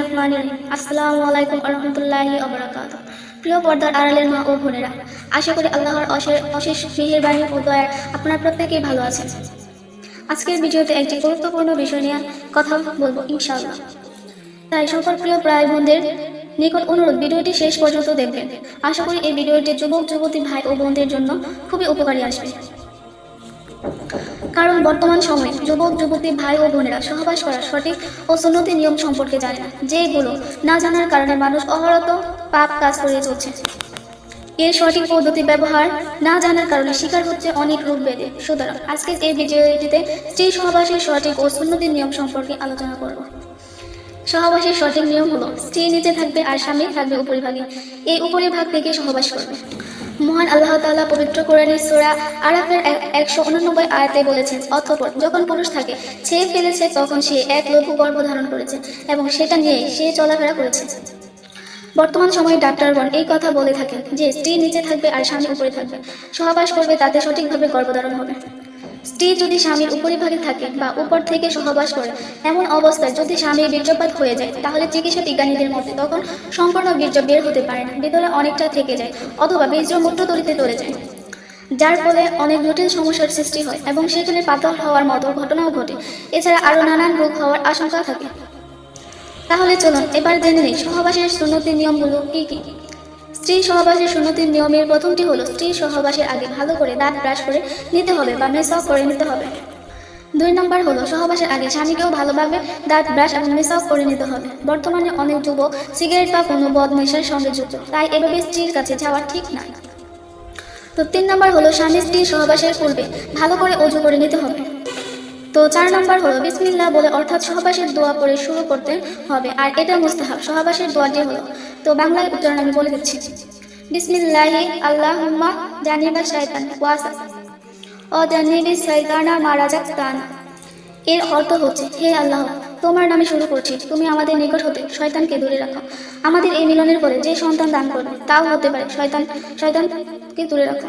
রহমান প্রিয় পর্দার মা ও বোনেরা, আশা করি আল্লাহর অশেষ আপনার প্রত্যেকেই ভালো আছেন। আজকের ভিডিওতে একটি গুরুত্বপূর্ণ বিষয় নিয়ে কথা বলব ইনশাআল্লাহ। তাই সকল প্রিয় প্রায় বোনদের নিকট অনুরোধ, ভিডিওটি শেষ পর্যন্ত দেখবেন। আশা করি এই ভিডিওটি যুবক, যুবতী ভাই ও বোনদের জন্য খুবই উপকারী আসবে। কারণ বর্তমান সময়ে যুবক, যুবতী, ভাই ও বোনেরা সহবাস করার সঠিক ও সুন্নতি নিয়ম সম্পর্কে জানে না, যেগুলো না জানার কারণে মানুষ অহরত পাপ কাজ করে চলছে। এর সঠিক পদ্ধতি ব্যবহার না জানার কারণে শিকার হচ্ছে অনেক রূপ বেদে সুতরাং আজকে এই ভিডিওটিতে স্ত্রী সহবাসের সঠিক ও সুন্নতি নিয়ম সম্পর্কে আলোচনা করব। সহবাসের সঠিক নিয়ম হলো, স্ত্রী নিচে থাকবে আর স্বামী থাকবে উপরিভাগে। এই উপরিভাগ থেকে সহবাস করবে। মহান আল্লাহ তাআলা পবিত্র কোরআনের সূরা আরাফের একশো উননব্বই আয়াতে বলেছেন, অতঃপর যখন পুরুষ থাকে, সে ফেলেছে, তখন সে এক লঘু গর্ভ ধারণ করেছে এবং সেটা নিয়ে সে চলাফেরা করেছে। বর্তমান সময়ে ডাক্তারগণ এই কথা বলে থাকেন যে, স্ত্রী নিচে থাকবে আর স্বামী উপরে থাকবে। সহবাস করবে, তাতে সঠিকভাবে গর্ভধারণ হবে। স্ত্রী যদি স্বামীর উপরিভাগে থাকে বা উপর থেকে সহবাস করে, এমন অবস্থায় যদি স্বামীর বীর্যপাত হয়ে যায়, তাহলে চিকিৎসা বিজ্ঞানীদের মতে তখন সম্পূর্ণ বীর্য বের হতে পারে না, ভিতরে অনেকটা থেকে যায় অথবা বীর্য মূত্রতলিতে চলে যায়। যার ফলে অনেক জটিল সমস্যার সৃষ্টি হয় এবং সেখানে পাতল হওয়ার মতো ঘটনাও ঘটে। এছাড়া আরও নানান রোগ হওয়ার আশঙ্কা থাকে। তাহলে চলুন এবার জেনে নিই, সহবাসের সুন্নতির নিয়মগুলো কি কি? স্ত্রী সহবাসের সুন্নতির নিয়মের প্রথমটি হলো স্ত্রী সহবাসের আগে ভালো করে দাঁত ব্রাশ করে নিতে হবে বা মেসঅফ করে নিতে হবে। দুই নম্বর হলো সহবাসের আগে স্বামীকেও ভালোভাবে দাঁত ব্রাশ এবং মেসঅফ করে নিতে হবে। বর্তমানে অনেক যুবক সিগারেট বা কোনো বদ নেশার সঙ্গে যুক্ত, তাই এভাবে স্ত্রীর কাছে যাওয়া ঠিক না। তো তিন নম্বর হলো স্বামী স্ত্রী সহবাসের পূর্বে ভালো করে অজু করে নিতে হবে। তো চার নম্বর হলো, বিসমিল্লাহ বলে অর্থাৎ সহবাসের দোয়া পড়ে শুরু করতে হবে, আর এটা মুস্তাহাব, সহবাসের দোয়াটি হলো। তো বাংলায় উচ্চারণ আমি বলে দিচ্ছি। বিসমিল্লাহি আল্লাহুম্মা জানিবা শয়তান ওয়াসা। ও জানিবি শয়তানা মারা যাক তান এর অর্থ হচ্ছে, হে আল্লাহ, তোমার নামে শুরু করছি, তুমি আমাদের নিকট হতে শয়তানকে দূরে রাখো। আমাদের এই মিলনের পরে যে সন্তান দান করবে, তাও হতে পারে, শয়তান, শয়তানকে দূরে রাখো।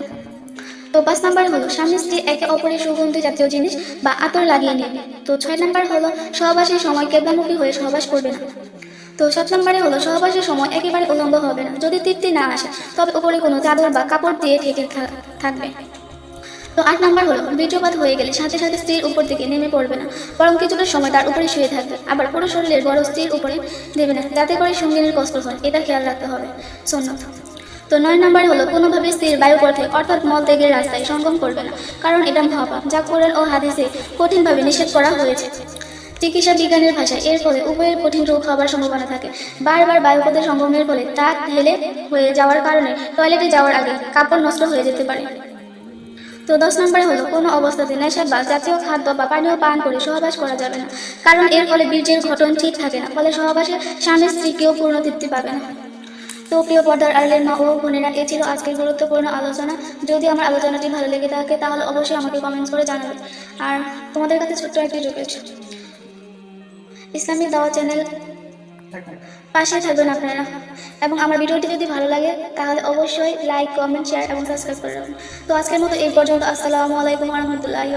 তো পাঁচ নাম্বার হলো, স্বামী স্ত্রী একে অপরের সুগন্ধি জাতীয় জিনিস বা আতর লাগিয়ে নেবে তো ছয় নাম্বার হলো, সহবাসের সময় কেবলামুখী হয়ে সহবাস করবে না। তো সাত নম্বরে হলো, সহবাসের সময় একেবারে উলম্ব হবে না। যদি তৃপ্তি না আসে, তবে উপরে কোনো চাদর বা কাপড় দিয়ে ঢেকে থাকবে। তো আট নাম্বার হলো, বীর্যপাত হয়ে গেলে সাথে সাথে স্ত্রীর উপর থেকে নেমে পড়বে না। বরং কিছুটা সময় তার উপরে শুয়ে থাকবে। আবার পুরো শরীরের বড় স্ত্রীর উপরে দেবে না। যাতে করে সঙ্গিনীর কষ্ট হয়, এটা খেয়াল রাখতে হবে। সন্ন্যত তো নয় নাম্বার হলো, কোনোভাবে স্ত্রীর বায়ুপথে অর্থাৎ মল ত্যাগের রাস্তায় সঙ্গম করবে না। কারণ এটা মহাপাপ, যা কোরআন ও হাদিসে কঠিনভাবে নিষেধ করা হয়েছে। চিকিৎসা বিজ্ঞানের ভাষায়, এর ফলে উভয়ের কঠিন রোগ হওয়ার সম্ভাবনা থাকে। বারবার বায়ুপথে সঙ্গমের ফলে তা ঢেলে হয়ে যাওয়ার কারণে টয়লেটে যাওয়ার আগে কাপড় নষ্ট হয়ে যেতে পারে। তো দশ নম্বরে হলো, কোনো অবস্থাতে নেশা বা জাতীয় খাদ্য বা পানীয় পান করে সহবাস করা যাবে না। কারণ এর ফলে বীর্যের ঘটন ঠিক থাকে না, ফলে সহবাসে স্বামী স্ত্রী কেউ পূর্ণ তৃপ্তি পাবে না। তো প্রিয় পর্দার আড়লের মা ও বোনেরা, এ ছিল আজকের গুরুত্বপূর্ণ আলোচনা। যদি আমার আলোচনাটি ভালো লেগে থাকে, তাহলে অবশ্যই আমাকে কমেন্টস করে জানাবে আর তোমাদের কাছে ছোট্ট একটি রিকোয়েস্ট ইসলামিক দাওয়া চ্যানেল পাশে থাকবেন আপনারা। এবং আমার ভিডিওটি যদি ভালো লাগে, তাহলে অবশ্যই লাইক কমেন্ট শেয়ার এবং সাবস্ক্রাইব করে রাখুন। তো আজকের মতো এই পর্যন্ত। আসসালামু আলাইকুম রহমতুল্লাহি